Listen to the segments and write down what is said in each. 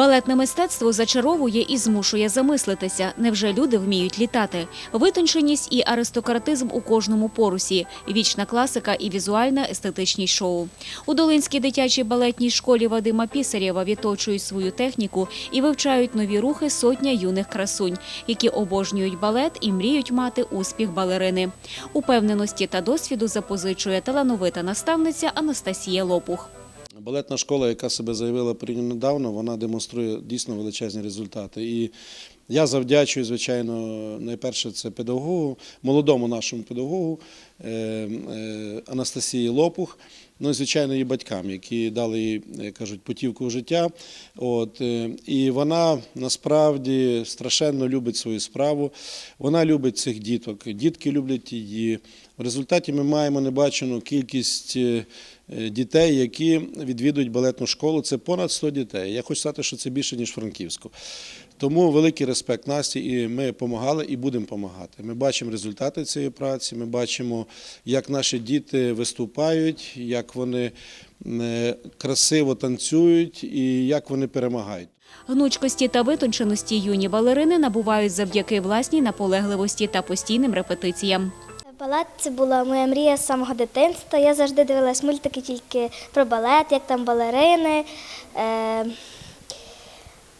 Балетне мистецтво зачаровує і змушує замислитися. Невже люди вміють літати? Витонченість і аристократизм у кожному порусі, вічна класика і візуальна естетичність шоу. У Долинській дитячій балетній школі Вадима Пісарєва відточують свою техніку і вивчають нові рухи сотня юних красунь, які обожнюють балет і мріють мати успіх балерини. Упевненості та досвіду запозичує талановита наставниця Анастасія Лопух. Балетна школа, яка себе заявила недавно, вона демонструє дійсно величезні результати. І я завдячую, звичайно, найперше це педагогу, молодому нашому педагогу е, е, Анастасії Лопух. Ну і звичайно, її батькам, які дали їй, кажуть, путівку в життя. От, е, і вона насправді страшенно любить свою справу. Вона любить цих діток. Дітки люблять її. В результаті ми маємо небачену кількість дітей, які відвідують балетну школу. Це понад 100 дітей. Я хочу сказати, що це більше, ніж Франківську. Тому великий респект Насті, і ми допомагали і будемо допомагати. Ми бачимо результати цієї праці, ми бачимо, як наші діти виступають, як вони е, красиво танцюють і як вони перемагають. Гнучкості та витонченості юні балерини набувають завдяки власній наполегливості та постійним репетиціям. Балет це була моя мрія з самого дитинства. Я завжди дивилась мультики тільки про балет, як там балерини.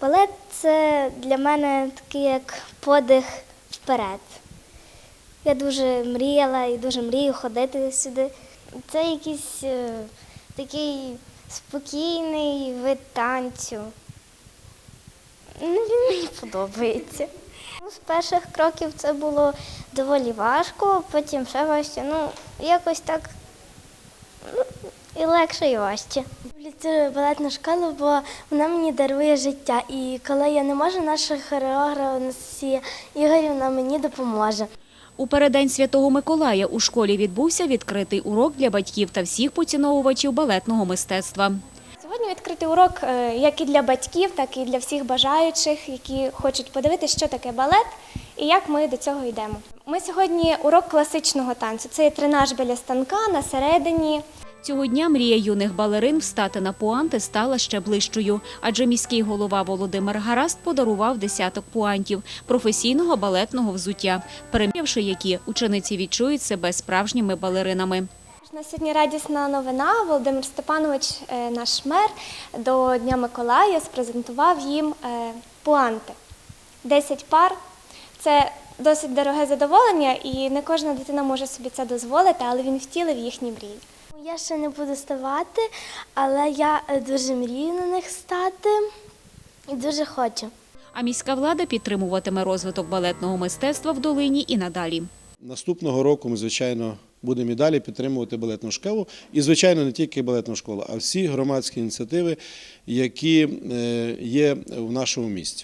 Балет це для мене такий як подих вперед. Я дуже мріяла і дуже мрію ходити сюди. Це якийсь е, такий спокійний вид танцю. Ну, він мені подобається. З перших кроків це було доволі важко, потім ще важче. Ну, якось так і легше, і важче. Люблю цю балетну школу, бо вона мені дарує життя. І коли я не можу, наша хореограф Анастасія Ігорівна мені допоможе. У переддень Святого Миколая у школі відбувся відкритий урок для батьків та всіх поціновувачів балетного мистецтва. Сьогодні відкритий урок е, як і для батьків, так і для всіх бажаючих, які хочуть подивитися, що таке балет і як ми до цього йдемо. Ми сьогодні урок класичного танцю. Це є тренаж біля станка на середині. Цього дня мрія юних балерин встати на пуанти стала ще ближчою, адже міський голова Володимир Гараст подарував десяток пуантів професійного балетного взуття, перемірявши які учениці відчують себе справжніми балеринами. На сьогодні радісна новина. Володимир Степанович, е, наш мер, до Дня Миколая спрезентував їм е, пуанти. 10 пар. Це досить дороге задоволення, і не кожна дитина може собі це дозволити, але він втілив їхні мрії. Я ще не буду ставати, але я е, дуже мрію на них стати і дуже хочу. А міська влада підтримуватиме розвиток балетного мистецтва в долині і надалі. Наступного року ми, звичайно, будемо і далі підтримувати балетну школу. І, звичайно, не тільки балетну школу, а всі громадські ініціативи, які е, є в нашому місті.